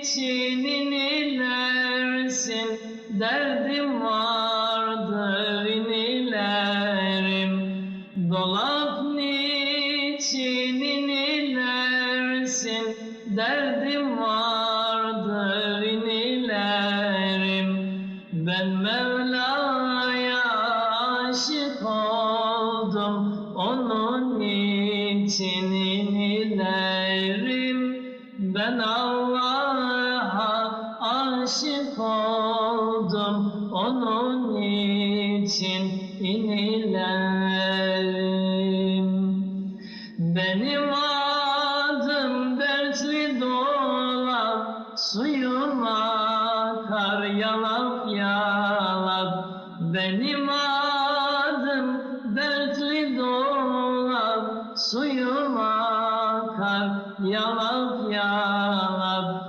için inilersin Derdim vardır inilerim. Dolap niçin inilersin? Derdim vardır inilerim. Ben Mevla'ya aşık oldum. Onun için inilerim. Ben Allah'a aşık oldum onun için inilerim. Benim adım dertli dolar, suyum akar yalap yalap. Benim adım dertli dolar, suyum akar yalap yalap.